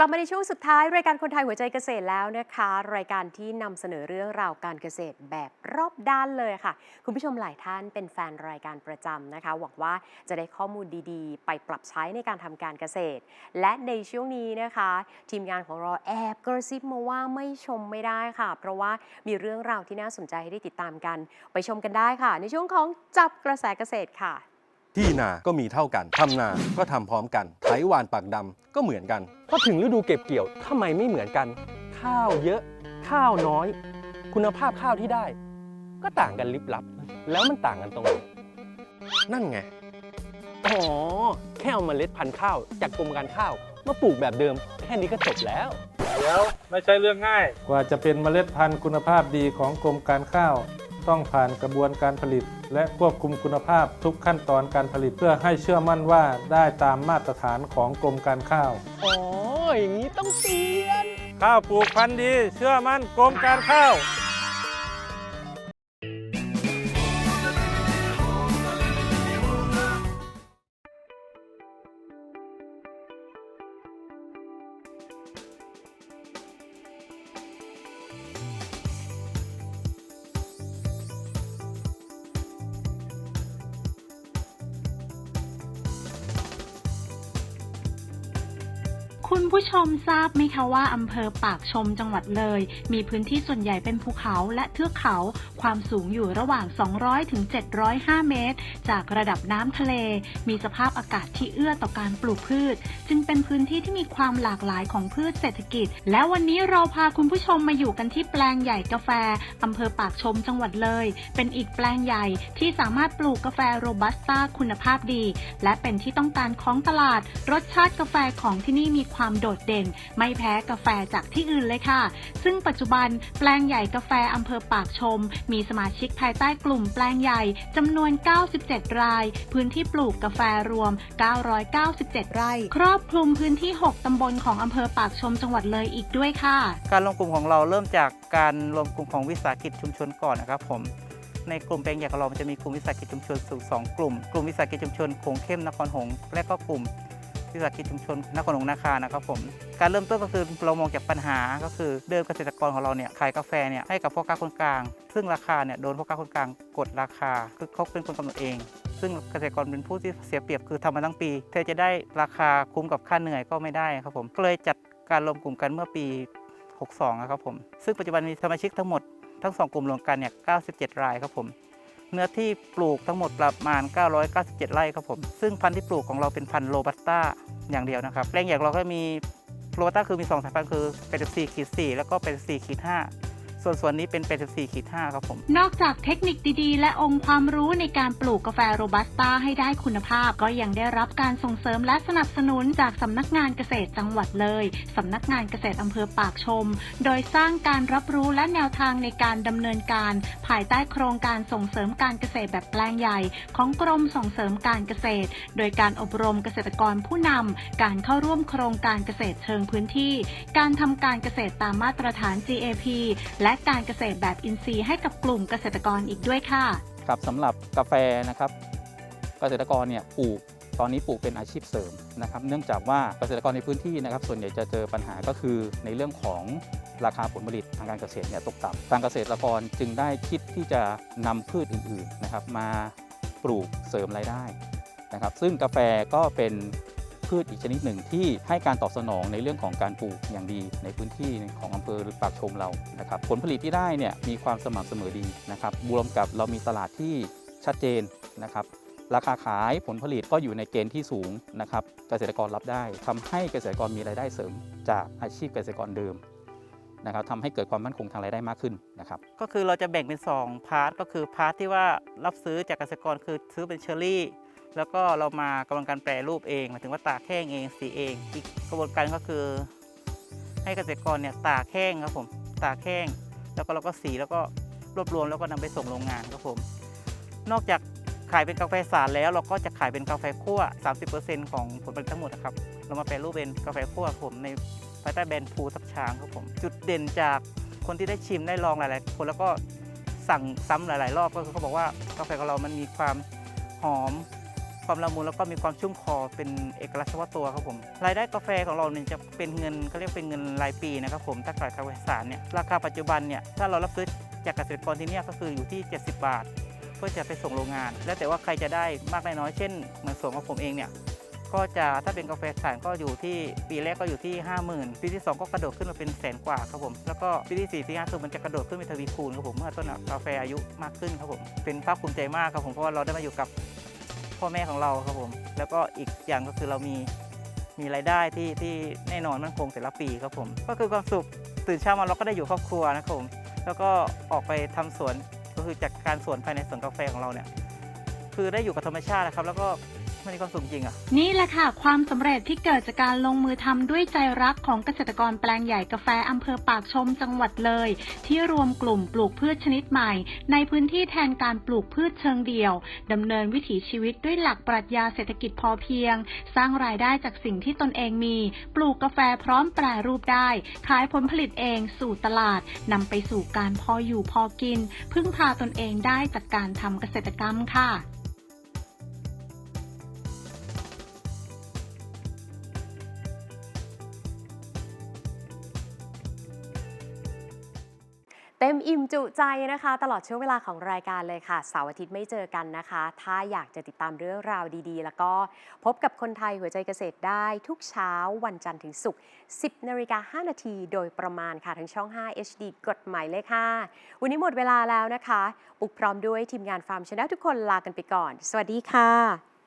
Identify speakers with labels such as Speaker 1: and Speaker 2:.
Speaker 1: กลับมาในช่วงสุดท้าย รายการคนไทยหัวใจเกษตรแล้วนะคะ รายการที่นำเสนอเรื่องราวการเกษตรแบบรอบด้านเลยค่ะ คุณผู้ชมหลายท่านเป็นแฟนรายการประจำนะคะ หวังว่าจะได้ข้อมูลดีๆ ไปปรับใช้ในการทำการเกษตร และในช่วงนี้นะคะ ทีมงานของเราแอบกระซิบมาว่าไม่ชมไม่ได้ค่ะ เพราะว่ามีเรื่องราวที่น่าสนใจให้ได้ติดตามกัน ไปชมกันได้ค่ะ ในช่วงของจับกระแสเกษตรค่ะ
Speaker 2: ที่นา ก็มีเท่ากัน ทำนา ก็ทำพร้อมกัน ไถหวานปากดำก็เหมือนกันพอถึงฤดูเก็บเกี่ยวทำไมไม่เหมือนกัน ข้าวเยอะ ข้าวน้อย คุณภาพข้าวที่ได้ ก็ต่างกันลิบลับ แล้วมันต่างกันตรงไหนนั่นไง อ๋อ แค่เอาเมล็ดพันธุ์ข้าว จากกรมการข้าว มาปลูกแบบเดิม แค่นี้ก็จบแล้ว
Speaker 3: เดี๋ยวไม่ใช่เรื่องง่าย
Speaker 4: กว่าจะเป็นเมล็ดพันธุ์คุณภาพดีของกรมการข้าว ต้องผ่านกระบวนการผลิต และควบคุมคุณภาพทุกขั้นตอนการผลิตเพื่อให้เชื่อมั่นว่าได้ตามมาตรฐานของกรมการข้าว
Speaker 2: อ๋อ อย่างนี้ต้องเปลี่ยน
Speaker 4: ข้าวปลูกพันธุ์ดี เชื่อมั่นกรมการข้าว
Speaker 5: คุณผู้ชมทราบไหมคะว่าอำเภอปากชมจังหวัดเลย มีพื้นที่ส่วนใหญ่เป็นภูเขาและเทือกเขา ความสูงอยู่ระหว่าง 200 ถึง 705 เมตร จากระดับน้ำทะเล มีสภาพอากาศที่เอื้อต่อการปลูกพืช จึงเป็นพื้นที่ที่มีความหลากหลายของพืชเศรษฐกิจ และวันนี้เราพาคุณผู้ชมมาอยู่กันที่แปลงใหญ่กาแฟอำเภอปากชมจังหวัดเลย เป็นอีกแปลงใหญ่ที่สามารถปลูกกาแฟโรบัสต้าคุณภาพดี และเป็นที่ต้องการของตลาด รสชาติกาแฟของที่นี่มีความความโดดเด่น ไม่แพ้กาแฟจากที่อื่นเลยค่ะ ซึ่งปัจจุบันแปลงใหญ่กาแฟอำเภอปากชม มีสมาชิกภายใต้กลุ่มแปลงใหญ่จำนวน 97 ราย พื้นที่ปลูกกาแฟรวม 997 ไร่ ครอบคลุมพื้นที่ 6 ตำบลของอำเภอปากชมจังหวัดเลยอีกด้วยค่ะ
Speaker 6: การรวมกลุ่มของเราเริ่มจากการรวมกลุ่มของวิสาหกิจชุมชนก่อนนะครับผมในกลุ่มแปลงใหญ่ของเราจะมีกลุ่มวิสาหกิจชุมชนสู่สองกลุ่ม กลุ่มวิสาหกิจชุมชนโขงเข้มนครหงส์และก็กลุ่ม วิสาหกิจชุมชนนครหงส์นาคานะครับผมการเริ่มต้นก็คือเรามองจากปัญหาก็คือเดิมเกษตรกรของเราเนี่ยขายกาแฟเนี่ยให้กับพ่อค้าคนกลาง ซึ่งราคาเนี่ยโดนพ่อค้าคนกลางกดราคาคือเขาเป็นคนกำหนดเอง ซึ่งเกษตรกรเป็นผู้ที่เสียเปรียบคือทำมาทั้งปี เธอจะได้ราคาคุ้มกับค่าเหนื่อยก็ไม่ได้ครับผมก็เลยจัดการรวมกลุ่มกันเมื่อปี 62นะครับผมซึ่งปัจจุบันมีสมาชิกทั้งหมดทั้ง 2 กลุ่มรวมกันเนี่ย 97 รายครับผม เนื้อที่ปลูกทั้งหมดประมาณ 997 ไร่ครับผม ซึ่งพันธุ์ที่ปลูกของเราเป็นพันธุ์โรบัสต้าอย่างเดียวนะครับแปลงใหญ่ของเราก็มีโรบัสต้าคือมี 2 สายพันธุ์คือ84ขีด4แล้วก็84ขีด5 ส่วนส่วนนี้เป็น 84ขีด5ครับผม
Speaker 5: นอกจากเทคนิคดีๆ และองค์ความรู้ในการปลูกกาแฟโรบัสต้าให้ได้คุณภาพ ก็ยังได้รับการส่งเสริมและสนับสนุนจากสำนักงานเกษตรจังหวัดเลยสำนักงานเกษตรอำเภอปากชม โดยสร้างการรับรู้และแนวทางในการดำเนินการ ภายใต้โครงการส่งเสริมการเกษตรแบบแปลงใหญ่ ของกรมส่งเสริมการเกษตร โดยการอบรมเกษตรกรผู้นำการเข้าร่วมโครงการเกษตรเชิงพื้นที่ การทำการเกษตรตามมาตรฐาน GAP และการเกษตรแบบอินทรีย์ให้กับกลุ่มเกษตรกรอีกด้วยค่ะ
Speaker 7: ครับสำหรับกาแฟนะครับเกษตรกรเนี่ยปลูกตอนนี้ปลูกเป็นอาชีพเสริมนะครับ เนื่องจากว่าเกษตรกรในพื้นที่นะครับ ส่วนใหญ่จะเจอปัญหาก็คือในเรื่องของราคาผลผลิตทางการเกษตรเนี่ยตกต่ำทางเกษตรกรจึงได้คิดที่จะนำพืชอื่นๆนะครับ มาปลูกเสริมรายได้นะครับ ซึ่งกาแฟก็เป็น พืชอีกชนิดหนึ่งที่ให้การตอบสนองในเรื่องของการปลูกอย่างดีในพื้นที่ของอำเภอปากชมเรานะครับผลผลิตที่ได้เนี่ยมีความสม่ำเสมอดีนะครับรวมกับเรามีตลาดที่ชัดเจนนะครับราคาขายผลผลิตก็อยู่ในเกณฑ์ที่สูงนะครับเกษตรกรรับได้ทำให้เกษตรกรมีรายได้เสริม จากอาชีพเกษตรกรเดิมนะครับทำให้เกิดความมั่นคงทางรายได้มากขึ้นนะครับ
Speaker 6: ก็คือเราจะแบ่งเป็น 2 พาร์ทก็คือพาร์ทที่ว่ารับซื้อจากเกษตรกรคือซื้อเป็นเชอรี่ แล้วก็เรามากระบวนการแปรรูปเองหมายถึงว่าตากแห้งเองสีเอง อีกกระบวนการก็คือ ให้เกษตรกรเนี่ยตากแห้งครับผมตากแห้งแล้วก็เราก็สีแล้วก็รวบรวมแล้วก็นำไปส่งโรงงานครับผม นอกจากขายเป็นกาแฟสารแล้วเราก็จะขายเป็นกาแฟคั่ว 30%ของผลผลิตทั้งหมดนะครับ เรามาแปรรูปเป็นกาแฟคั่วผมในภายใต้แบรนด์ภูทับช้างครับผม จุดเด่นจากคนที่ได้ชิมได้ลองหลาย ๆ คนแล้วก็สั่งซ้ำหลาย ๆ รอบก็คือเขาบอกว่ากาแฟของเรามันมีความหอม ความละมุนแล้วก็มีความชุ่มคอเป็นเอกลักษณ์เฉพาะตัวครับผมรายได้กาแฟของเราเนี่ยจะเป็นเงินเขาเรียกเป็นเงินรายปีนะครับผมถ้าขายคาเวสารเนี่ยราคาปัจจุบันเนี่ยถ้าเรารับซื้อจากเกษตรกรที่เนี่ยก็คืออยู่ที่ 70 บาท เพื่อจะไปส่งโรงงาน แล้วแต่ว่าใครจะได้มากได้น้อยเช่นเหมือนสวนของผมเองเนี่ยก็จะถ้าเป็นกาแฟสารก็อยู่ที่ปีแรกก็อยู่ที่ 50,000 ปีที่ 2 ก็กระโดดขึ้นมาเป็นแสนกว่าครับผมแล้วก็ปีที่4ที่5คือมันจะกระโดดขึ้นเป็นทวีคูณครับผมเมื่อต้นกาแฟอายุมากขึ้นครับผมเป็นภาคภูมิใจมากครับผมเพราะว่าเราได้มาอยู่กับ พ่อแม่ของเราครับผม แล้วก็อีกอย่างก็คือเรามีมีรายได้ที่ที่แน่นอนมั่นคงแต่ละปีครับผม ก็คือความสุขตื่นเช้ามาเราก็ได้อยู่ครอบครัวนะครับผม แล้วก็ออกไปทำสวนก็คือจากการสวนภายในสวนกาแฟของเราเนี่ยคือได้อยู่กับธรรมชาตินะครับ แล้วก็ มันมีความสุขจริงอะ
Speaker 5: นี่แหละค่ะ ความสำเร็จที่เกิดจากการลงมือทำด้วยใจรักของเกษตรกรแปลงใหญ่กาแฟอำเภอปากชมจังหวัดเลย ที่รวมกลุ่มปลูกพืชชนิดใหม่ ในพื้นที่แทนการปลูกพืชเชิงเดี่ยวดำเนินวิถีชีวิตด้วยหลักปรัชญาเศรษฐกิจพอเพียง สร้างรายได้จากสิ่งที่ตนเองมี ปลูกกาแฟพร้อมแปรรูปได้ ขายผลผลิตเองสู่ตลาดนำไปสู่การพออยู่พอกิน พึ่งพาตนเองได้จากการทำเกษตรกรรมค่ะ
Speaker 1: เต็มอิ่มจุใจนะคะ ตลอดช่วงเวลาของรายการเลยค่ะเสาร์อาทิตย์ไม่เจอกันนะคะ ถ้าอยากจะติดตามเรื่องราวดีๆ แล้วก็พบกับคนไทยหัวใจเกษตรได้ทุกเช้าวันจันทร์ถึงศุกร์ 10นาฬิกา5นาทีโดยประมาณค่ะ ทั้งช่อง 5 HD กฎหมายเลข5วันนี้หมดเวลาแล้วนะคะอุกพร้อมด้วยทีมงานฟาร์มชนะทุกคนลากันไปก่อน สวัสดีค่ะ